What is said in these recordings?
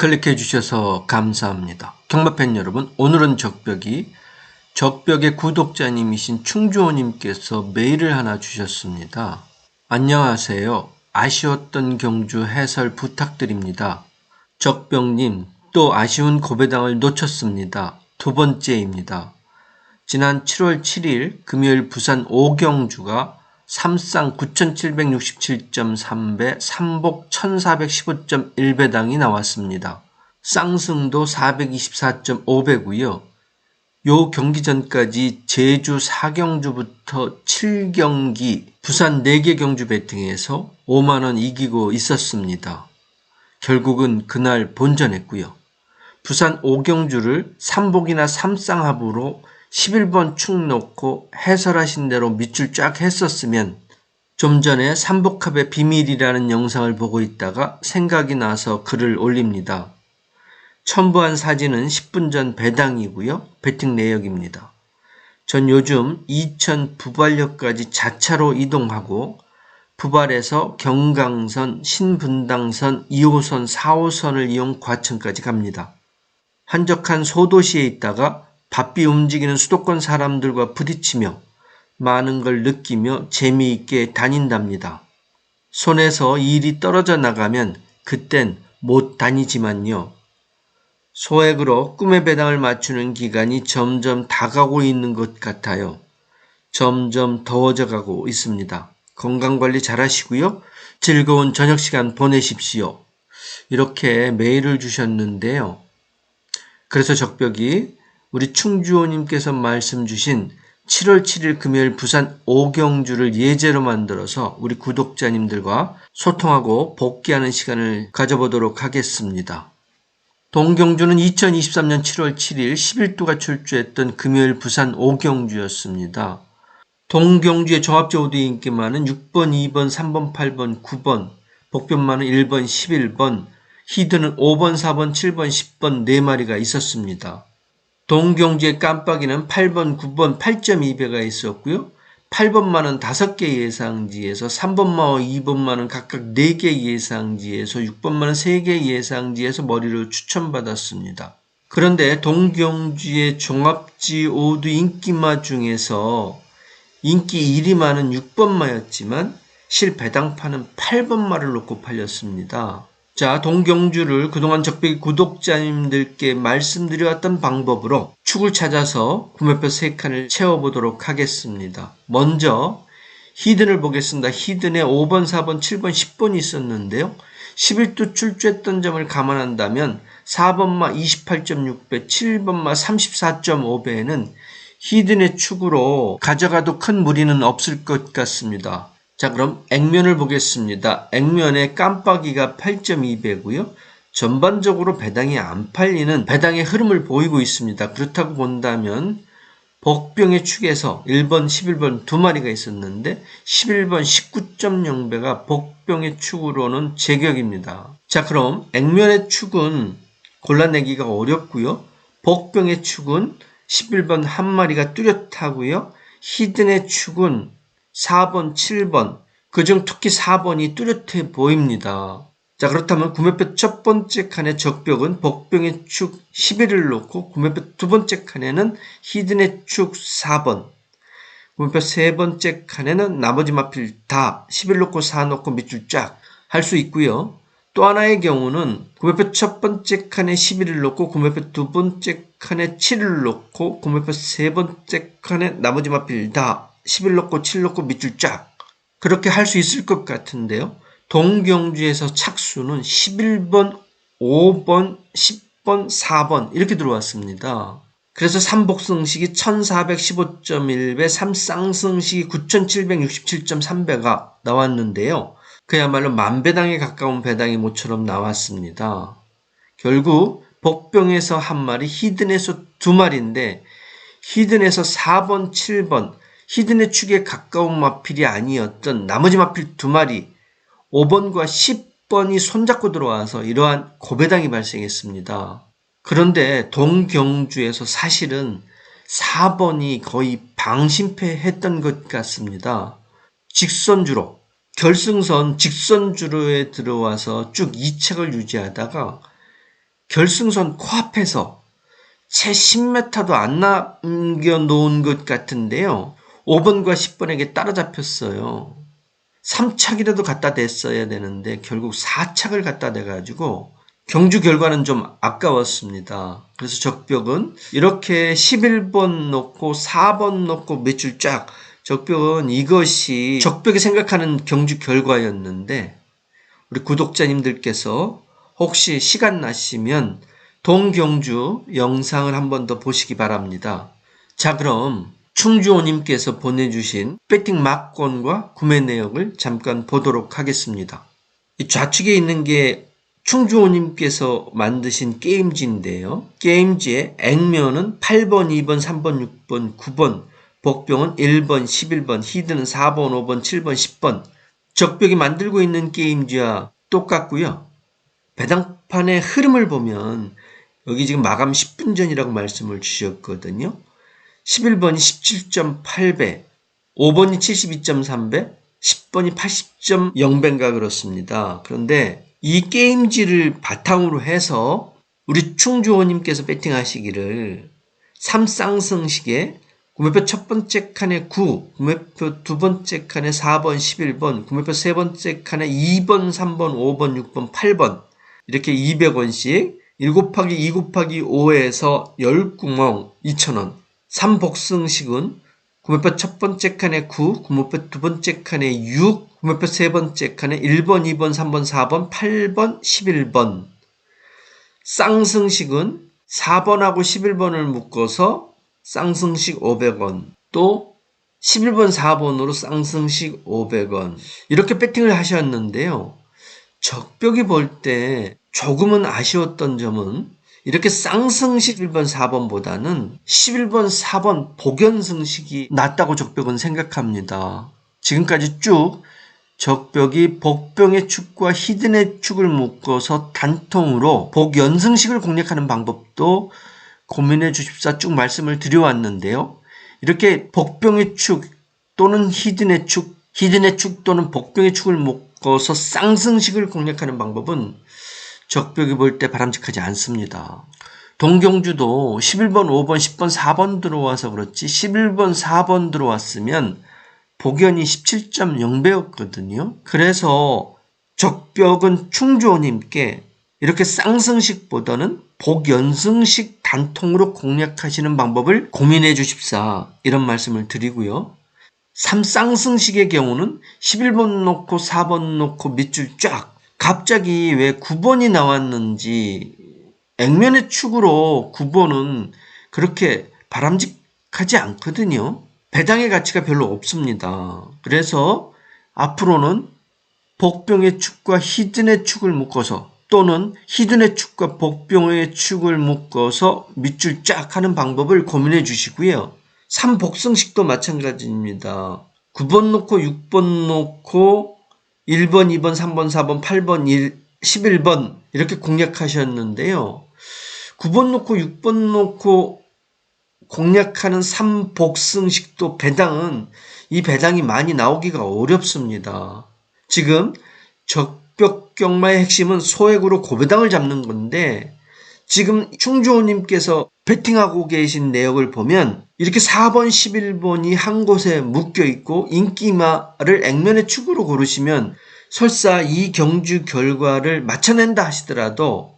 클릭해 주셔서 감사합니다. 경마팬 여러분, 오늘은 적벽이 적벽의 구독자님이신 충주호님께서 메일을 하나 주셨습니다. 안녕하세요. 아쉬웠던 경주 해설 부탁드립니다. 적벽님, 또 아쉬운 고배당을 놓쳤습니다. 두 번째입니다. 지난 7월 7일 금요일 부산 오경주가 3쌍 9767.3배, 3복 1415.1배당이 나왔습니다. 쌍승도 424.5배고요. 요 경기 전까지 제주 4경주부터 7경기 부산 4개 경주 배팅에서 5만원 이기고 있었습니다. 결국은 그날 본전했고요. 부산 5경주를 3복이나 3쌍합으로 11번 축 놓고 해설하신 대로 밑줄 쫙 했었으면 좀 전에 삼복합의 비밀이라는 영상을 보고 있다가 생각이 나서 글을 올립니다. 첨부한 사진은 10분 전 배당이고요. 배팅 내역입니다. 전 요즘 이천 부발역까지 자차로 이동하고 부발에서 경강선, 신분당선, 2호선, 4호선을 이용 과천까지 갑니다. 한적한 소도시에 있다가 바삐 움직이는 수도권 사람들과 부딪히며 많은 걸 느끼며 재미있게 다닌답니다. 손에서 일이 떨어져 나가면 그땐 못 다니지만요. 소액으로 꿈의 배당을 맞추는 기간이 점점 다가오고 있는 것 같아요. 점점 더워져 가고 있습니다. 건강관리 잘 하시고요. 즐거운 저녁 시간 보내십시오. 이렇게 메일을 주셨는데요. 그래서 적벽이 우리 충주호님께서 말씀 주신 7월 7일 금요일 부산 오경주를 예제로 만들어서 우리 구독자님들과 소통하고 복귀하는 시간을 가져보도록 하겠습니다. 동경주는 2023년 7월 7일 11두가 출주했던 금요일 부산 오경주였습니다. 동경주의 종합적으로 인기 많은 6번, 2번, 3번, 8번, 9번, 복변만은 1번, 11번, 히드는 5번, 4번, 7번, 10번 4마리가 있었습니다. 동경주의 깜빡이는 8번, 9번 8.2배가 있었고요. 8번만은 5개 예상지에서 3번마와 2번만은 각각 4개 예상지에서 6번만은 3개 예상지에서 머리를 추천받았습니다. 그런데 동경주의 종합지 오두 인기마 중에서 인기 1위 많은 6번마였지만 실배당판은 8번마를 놓고 팔렸습니다. 자, 동경주를 그동안 적백 구독자님들께 말씀드려왔던 방법으로 축을 찾아서 구매표 3칸을 채워보도록 하겠습니다. 먼저 히든을 보겠습니다. 히든에 5번, 4번, 7번, 10번이 있었는데요. 11두 출주했던 점을 감안한다면 4번마 28.6배, 7번마 34.5배에는 히든의 축으로 가져가도 큰 무리는 없을 것 같습니다. 자, 그럼 액면을 보겠습니다. 액면의 깜빡이가 8.2배고요. 전반적으로 배당이 안 팔리는 배당의 흐름을 보이고 있습니다. 그렇다고 본다면 복병의 축에서 1번, 11번 두 마리가 있었는데 11번 19.0배가 복병의 축으로는 제격입니다. 자, 그럼 액면의 축은 골라내기가 어렵고요. 복병의 축은 11번 한 마리가 뚜렷하고요. 히든의 축은 4번, 7번, 그중 특히 4번이 뚜렷해 보입니다. 자, 그렇다면 구매표 첫 번째 칸의 적벽은 복병의 축 11을 놓고 구매표 두 번째 칸에는 히든의 축 4번, 구매표 세 번째 칸에는 나머지 마필 다 11 놓고 4 놓고 밑줄 쫙 할 수 있고요. 또 하나의 경우는 구매표 첫 번째 칸에 11을 놓고 구매표 두 번째 칸에 7을 놓고 구매표 세 번째 칸에 나머지 마필 다 11 넣고 7 넣고 밑줄 쫙 그렇게 할 수 있을 것 같은데요. 동경주에서 착수는 11번, 5번, 10번, 4번 이렇게 들어왔습니다. 그래서 삼복승식이 1415.1배, 삼쌍승식이 9767.3배가 나왔는데요. 그야말로 만배당에 가까운 배당이 모처럼 나왔습니다. 결국 복병에서 한 마리, 히든에서 두 마리인데 히든에서 4번, 7번 히든의 축에 가까운 마필이 아니었던 나머지 마필 두 마리 5번과 10번이 손잡고 들어와서 이러한 고배당이 발생했습니다. 그런데 동경주에서 사실은 4번이 거의 방심패했던 것 같습니다. 직선주로 결승선 직선주로에 들어와서 쭉 이책을 유지하다가 결승선 코앞에서 채 10m도 안 남겨 놓은 것 같은데요. 5번과 10번에게 따라잡혔어요. 3착이라도 갖다 댔어야 되는데 결국 4착을 갖다 대가지고 경주 결과는 좀 아까웠습니다. 그래서 적벽은 이렇게 11번 놓고 4번 놓고 몇 줄 쫙 적벽은 이것이 적벽이 생각하는 경주 결과였는데 우리 구독자님들께서 혹시 시간 나시면 동경주 영상을 한 번 더 보시기 바랍니다. 자 그럼 충주호님께서 보내주신 배팅 막권과 구매 내역을 잠깐 보도록 하겠습니다. 이 좌측에 있는 게 충주호님께서 만드신 게임지인데요. 게임지의 액면은 8번, 2번, 3번, 6번, 9번, 복병은 1번, 11번, 히드는 4번, 5번, 7번, 10번. 적벽이 만들고 있는 게임지와 똑같고요. 배당판의 흐름을 보면 여기 지금 마감 10분 전이라고 말씀을 주셨거든요. 11번이 17.8배, 5번이 72.3배, 10번이 80.0배인가 그렇습니다. 그런데 이 게임지를 바탕으로 해서 우리 충주호님께서 배팅하시기를 3쌍승식에 구매표 첫 번째 칸에 9, 구매표 두 번째 칸에 4번, 11번, 구매표 세 번째 칸에 2번, 3번, 5번, 6번, 8번 이렇게 200원씩 1 곱하기 2 곱하기 5에서 10구멍 2,000원 3복승식은 구매표 첫 번째 칸에 9, 구매표 두 번째 칸에 6, 구매표 세 번째 칸에 1번, 2번, 3번, 4번, 8번, 11번. 쌍승식은 4번하고 11번을 묶어서 쌍승식 500원. 또 11번, 4번으로 쌍승식 500원. 이렇게 배팅을 하셨는데요. 적벽이 볼 때 조금은 아쉬웠던 점은 이렇게 쌍승식 1번, 4번보다는 11번, 4번 복연승식이 낫다고 적벽은 생각합니다. 지금까지 쭉 적벽이 복병의 축과 히든의 축을 묶어서 단통으로 복연승식을 공략하는 방법도 고민해 주십사 쭉 말씀을 드려왔는데요. 이렇게 복병의 축 또는 히든의 축, 히든의 축 또는 복병의 축을 묶어서 쌍승식을 공략하는 방법은 적벽이 볼 때 바람직하지 않습니다. 동경주도 11번, 5번, 10번, 4번 들어와서 그렇지 11번, 4번 들어왔으면 복연이 17.0배였거든요. 그래서 적벽은 충조님께 이렇게 쌍승식보다는 복연승식 단통으로 공략하시는 방법을 고민해 주십사 이런 말씀을 드리고요. 3쌍승식의 경우는 11번 놓고 4번 놓고 밑줄 쫙 갑자기 왜 9번이 나왔는지 액면의 축으로 9번은 그렇게 바람직하지 않거든요. 배당의 가치가 별로 없습니다. 그래서 앞으로는 복병의 축과 히든의 축을 묶어서 또는 히든의 축과 복병의 축을 묶어서 밑줄 쫙 하는 방법을 고민해 주시고요. 3복승식도 마찬가지입니다. 9번 놓고 6번 놓고 1번, 2번, 3번, 4번, 8번, 1, 11번 이렇게 공략하셨는데요. 9번 놓고 6번 놓고 공략하는 3복승식도 배당은 이 배당이 많이 나오기가 어렵습니다. 지금 적벽경마의 핵심은 소액으로 고배당을 잡는 건데 지금 충주호님께서 배팅하고 계신 내역을 보면 이렇게 4번, 11번이 한 곳에 묶여 있고 인기마를 액면의 축으로 고르시면 설사 이 경주 결과를 맞춰낸다 하시더라도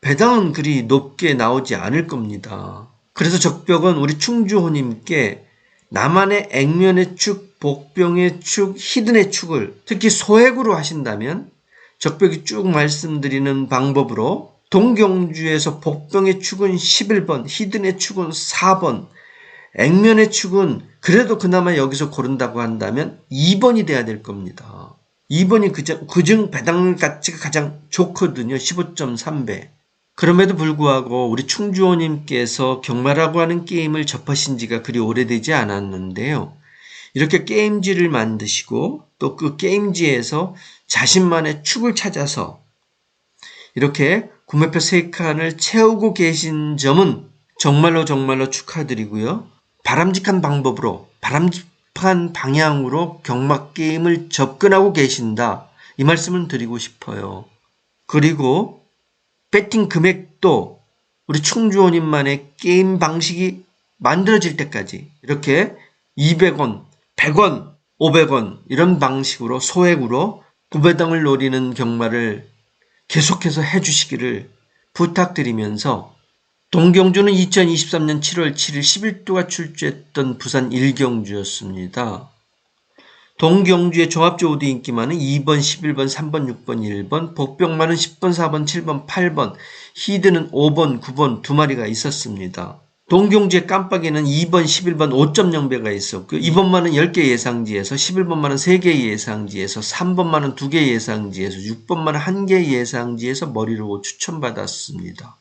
배당은 그리 높게 나오지 않을 겁니다. 그래서 적벽은 우리 충주호님께 나만의 액면의 축, 복병의 축, 히든의 축을 특히 소액으로 하신다면 적벽이 쭉 말씀드리는 방법으로 동경주에서 복병의 축은 11번, 히든의 축은 4번, 액면의 축은 그래도 그나마 여기서 고른다고 한다면 2번이 돼야 될 겁니다. 2번이 그중, 그중 배당 가치가 가장 좋거든요. 15.3배. 그럼에도 불구하고 우리 충주호님께서 경마라고 하는 게임을 접하신 지가 그리 오래되지 않았는데요. 이렇게 게임지를 만드시고 또 그 게임지에서 자신만의 축을 찾아서 이렇게 구매표 3칸을 채우고 계신 점은 정말로 정말로 축하드리고요. 바람직한 방법으로 바람직한 방향으로 경마 게임을 접근하고 계신다. 이 말씀을 드리고 싶어요. 그리고 배팅 금액도 우리 충주원인만의 게임 방식이 만들어질 때까지 이렇게 200원, 100원, 500원 이런 방식으로 소액으로 구배당을 노리는 경마를 계속해서 해주시기를 부탁드리면서 동경주는 2023년 7월 7일 11두가 출제했던 부산 일경주였습니다. 동경주의 종합주 오드 인기만은 2번, 11번, 3번, 6번, 1번, 복병만은 10번, 4번, 7번, 8번, 히드는 5번, 9번 두 마리가 있었습니다. 동경주의 깜빡이는 2번, 11번 5.0배가 있었고 2번만은 10개 예상지에서 11번만은 3개 예상지에서 3번만은 2개 예상지에서 6번만은 1개 예상지에서 머리로 추천받았습니다.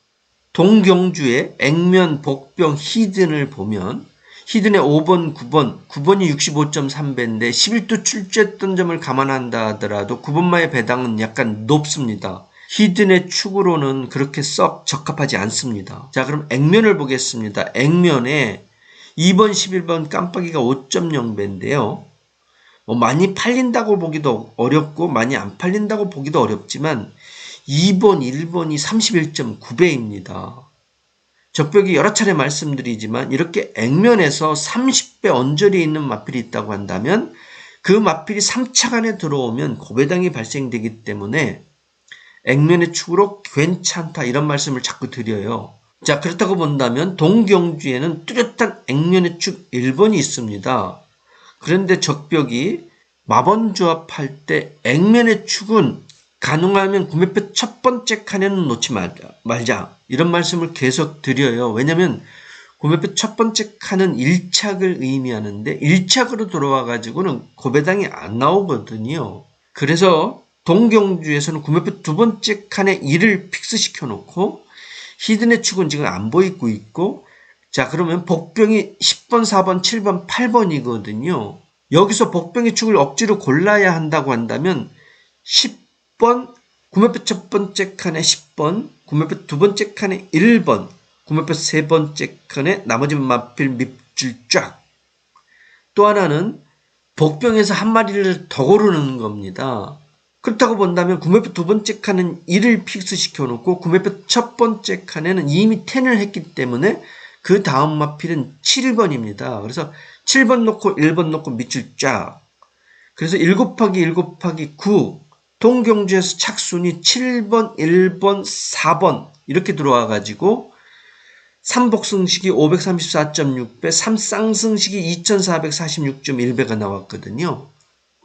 동경주의 액면, 복병, 히든을 보면 히든의 5번, 9번, 9번이 65.3배인데 11도 출제했던 점을 감안한다 하더라도 9번마의 배당은 약간 높습니다. 히든의 축으로는 그렇게 썩 적합하지 않습니다. 자, 그럼 액면을 보겠습니다. 액면에 2번, 11번 깜빡이가 5.0배인데요. 뭐 많이 팔린다고 보기도 어렵고 많이 안 팔린다고 보기도 어렵지만 2번, 1번이 31.9배입니다. 적벽이 여러 차례 말씀드리지만 이렇게 액면에서 30배 언저리에 있는 마필이 있다고 한다면 그 마필이 3차 간에 들어오면 고배당이 발생되기 때문에 액면의 축으로 괜찮다 이런 말씀을 자꾸 드려요. 자 그렇다고 본다면 동경주에는 뚜렷한 액면의 축 1번이 있습니다. 그런데 적벽이 마번조합할 때 액면의 축은 가능하면 구매표 첫 번째 칸에는 놓지 말자, 말자. 이런 말씀을 계속 드려요. 왜냐면 구매표 첫 번째 칸은 1착을 의미하는데 1착으로 들어와 가지고는 고배당이 안 나오거든요. 그래서 동경주에서는 구매표 두 번째 칸에 1을 픽스시켜 놓고 히든의 축은 지금 안 보이고 있고 자 그러면 복병이 10번, 4번, 7번, 8번이거든요. 여기서 복병의 축을 억지로 골라야 한다고 한다면 10 번 구매표 첫 번째 칸에 10번, 구매표 두 번째 칸에 1번, 구매표 세 번째 칸에 나머지 마필 밑줄 쫙. 또 하나는 복병에서 한 마리를 더 고르는 겁니다. 그렇다고 본다면 구매표 두 번째 칸은 1을 픽스 시켜 놓고 구매표 첫 번째 칸에는 이미 10을 했기 때문에 그 다음 마필은 7번입니다. 그래서 7번 놓고 1번 놓고 밑줄 쫙. 그래서 1 곱하기 1 곱하기 9 동경주에서 착순이 7번, 1번, 4번 이렇게 들어와 가지고 3복승식이 534.6배, 3쌍승식이 2446.1배가 나왔거든요.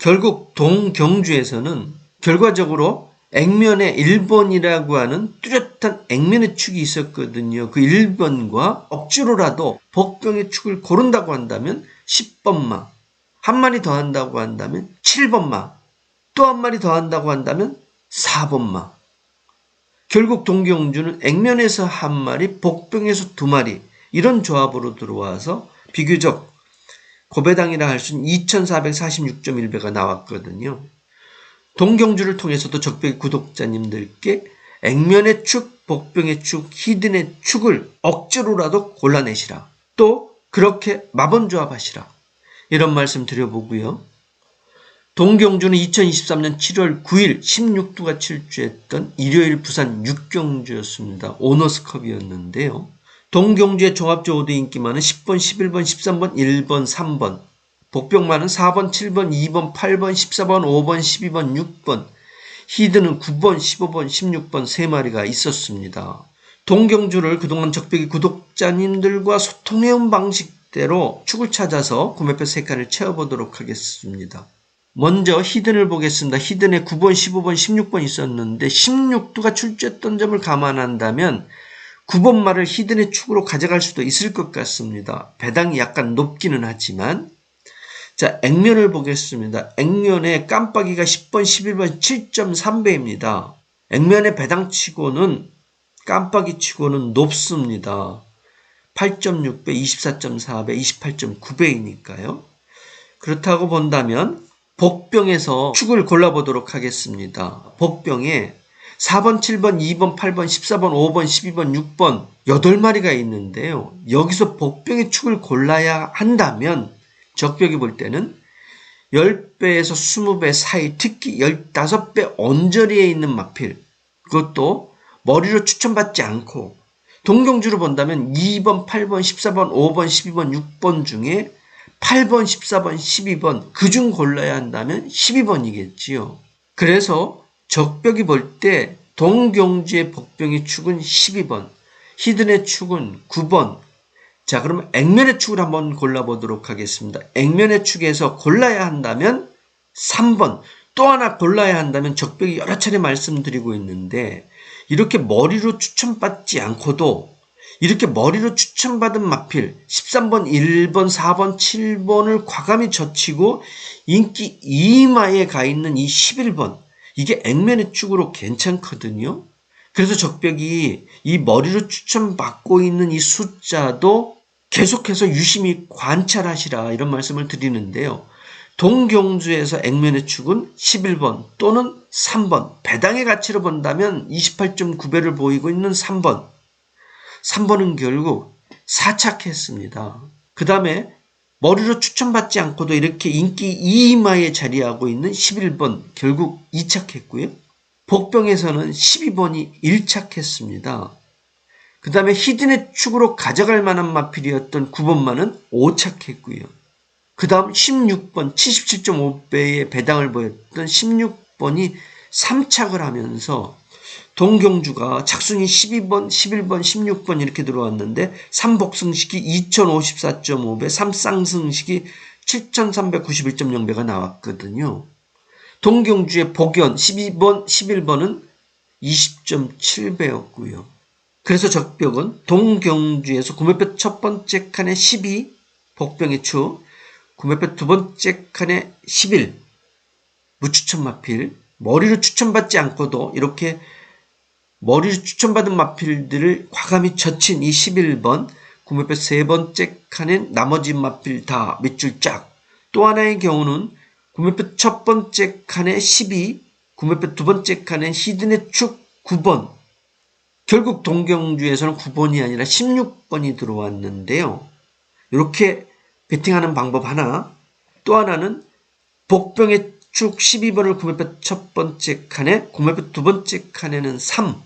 결국 동경주에서는 결과적으로 액면에 1번이라고 하는 뚜렷한 액면의 축이 있었거든요. 그 1번과 억지로라도 복병의 축을 고른다고 한다면 10번마, 한 마리 더 한다고 한다면 7번마, 또 한 마리 더 한다고 한다면 4번마. 결국 동경주는 액면에서 한 마리, 복병에서 두 마리 이런 조합으로 들어와서 비교적 고배당이라 할 수 있는 2446.1배가 나왔거든요. 동경주를 통해서도 적벽 구독자님들께 액면의 축, 복병의 축, 히든의 축을 억지로라도 골라내시라. 또 그렇게 마번조합하시라. 이런 말씀 드려보고요. 동경주는 2023년 7월 9일 16두가 출주했던 일요일 부산 육경주였습니다. 오너스컵이었는데요. 동경주의 종합주 오드 인기만은 10번, 11번, 13번, 1번, 3번. 복병만은 4번, 7번, 2번, 8번, 14번, 5번, 12번, 6번. 히드는 9번, 15번, 16번 3마리가 있었습니다. 동경주를 그동안 적벽이 구독자님들과 소통해온 방식대로 축을 찾아서 구매표 3칸을 채워보도록 하겠습니다. 먼저 히든을 보겠습니다. 히든에 9번, 15번, 16번 있었는데 16두가 출제했던 점을 감안한다면 9번 말을 히든의 축으로 가져갈 수도 있을 것 같습니다. 배당이 약간 높기는 하지만 자, 액면을 보겠습니다. 액면의 깜빡이가 10번, 11번 7.3배입니다. 액면의 배당치고는 깜빡이 치고는 높습니다. 8.6배, 24.4배, 28.9배이니까요. 그렇다고 본다면 복병에서 축을 골라보도록 하겠습니다. 복병에 4번, 7번, 2번, 8번, 14번, 5번, 12번, 6번 8마리가 있는데요. 여기서 복병의 축을 골라야 한다면 적벽이 볼 때는 10배에서 20배 사이 특히 15배 언저리에 있는 마필 그것도 머리로 추천받지 않고 동경주로 본다면 2번, 8번, 14번, 5번, 12번, 6번 중에 8번, 14번, 12번 그 중 골라야 한다면 12번이겠지요. 그래서 적벽이 볼 때 동경주의 복병의 축은 12번, 히든의 축은 9번. 자, 그러면 액면의 축을 한번 골라보도록 하겠습니다. 액면의 축에서 골라야 한다면 3번. 또 하나 골라야 한다면 적벽이 여러 차례 말씀드리고 있는데 이렇게 머리로 추천받지 않고도 이렇게 머리로 추천받은 마필 13번, 1번, 4번, 7번을 과감히 젖히고 인기 2마에 가 있는 이 11번 이게 액면의 축으로 괜찮거든요. 그래서 적벽이 이 머리로 추천받고 있는 이 숫자도 계속해서 유심히 관찰하시라 이런 말씀을 드리는데요. 동경주에서 액면의 축은 11번 또는 3번, 배당의 가치로 본다면 28.9배를 보이고 있는 3번. 3번은 결국 사착했습니다. 그 다음에 머리로 추천받지 않고도 이렇게 인기 2위마에 자리하고 있는 11번 결국 2착했고요. 복병에서는 12번이 1착했습니다. 그 다음에 히든의 축으로 가져갈 만한 마필이었던 9번만은 5착했고요. 그 다음 16번 77.5배의 배당을 보였던 16번이 3착을 하면서 동경주가 착순이 12번, 11번, 16번 이렇게 들어왔는데 3복승식이 2054.5배, 3쌍승식이 7391.0배가 나왔거든요. 동경주의 복연 12번, 11번은 20.7배였고요. 그래서 적벽은 동경주에서 구매표 첫 번째 칸에 12, 복병의 추, 구매표 두 번째 칸에 11, 무추천 마필, 머리로 추천받지 않고도 이렇게 머리로 추천받은 마필들을 과감히 젖힌 이 11번, 구매표 세 번째 칸엔 나머지 마필 다 밑줄 쫙. 또 하나의 경우는 구매표 첫 번째 칸에 12, 구매표 두 번째 칸엔 히든의 축 9번. 결국 동경주에서는 9번이 아니라 16번이 들어왔는데요. 이렇게 베팅하는 방법 하나. 또 하나는 복병의 축 12번을 구매표 첫 번째 칸에, 구매표 두 번째 칸에는 3,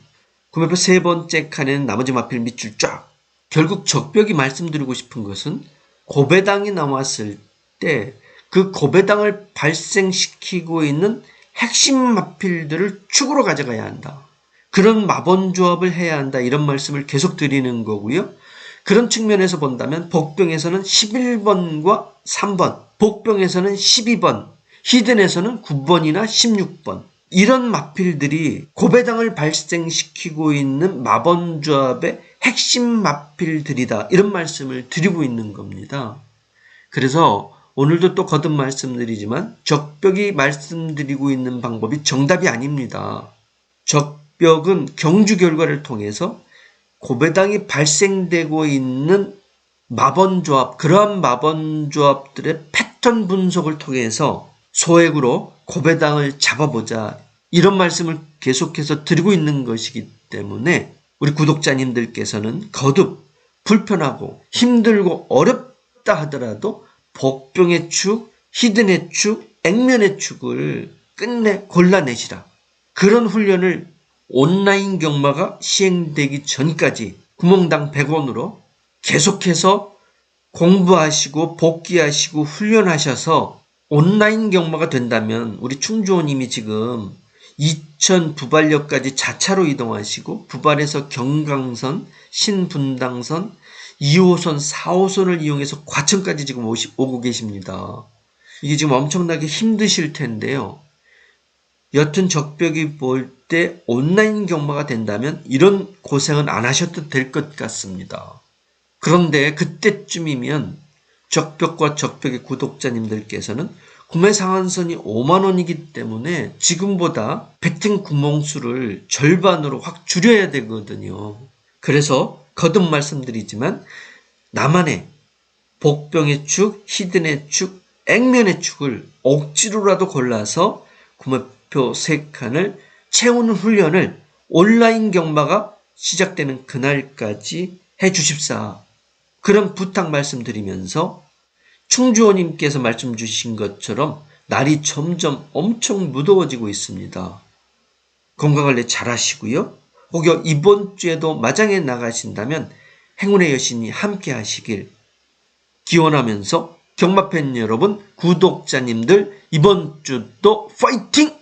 구매표 세 번째 칸에는 나머지 마필 밑줄 쫙. 결국 적벽이 말씀드리고 싶은 것은 고배당이 나왔을 때 그 고배당을 발생시키고 있는 핵심 마필들을 축으로 가져가야 한다. 그런 마번 조합을 해야 한다. 이런 말씀을 계속 드리는 거고요. 그런 측면에서 본다면 복병에서는 11번과 3번, 복병에서는 12번, 히든에서는 9번이나 16번. 이런 마필들이 고배당을 발생시키고 있는 마번 조합의 핵심 마필들이다. 이런 말씀을 드리고 있는 겁니다. 그래서 오늘도 또 거듭 말씀드리지만 적벽이 말씀드리고 있는 방법이 정답이 아닙니다. 적벽은 경주 결과를 통해서 고배당이 발생되고 있는 마번조합, 그러한 마번조합들의 패턴 분석을 통해서 소액으로 고배당을 잡아보자. 이런 말씀을 계속해서 드리고 있는 것이기 때문에 우리 구독자님들께서는 거듭 불편하고 힘들고 어렵다 하더라도 복병의 축, 히든의 축, 액면의 축을 끝내 골라내시라. 그런 훈련을 온라인 경마가 시행되기 전까지 구멍당 100원으로 계속해서 공부하시고 복귀하시고 훈련하셔서 온라인 경마가 된다면 우리 충주호님이 지금 이천 부발역까지 자차로 이동하시고 부발에서 경강선, 신분당선, 2호선, 4호선을 이용해서 과천까지 지금 오시, 오고 계십니다. 이게 지금 엄청나게 힘드실 텐데요. 여튼 적벽이 볼 때 온라인 경마가 된다면 이런 고생은 안 하셔도 될 것 같습니다. 그런데 그때쯤이면 적벽과 적벽의 구독자님들께서는 구매 상한선이 5만원이기 때문에 지금보다 배팅 구멍수를 절반으로 확 줄여야 되거든요. 그래서 거듭 말씀드리지만 나만의 복병의 축, 히든의 축, 액면의 축을 억지로라도 골라서 구매 표 3칸을 채우는 훈련을 온라인 경마가 시작되는 그날까지 해 주십사. 그런 부탁 말씀드리면서 충주호님께서 말씀 주신 것처럼 날이 점점 엄청 무더워지고 있습니다. 건강관리 잘 하시고요. 혹여 이번 주에도 마장에 나가신다면 행운의 여신이 함께 하시길 기원하면서 경마팬 여러분, 구독자님들 이번 주도 파이팅!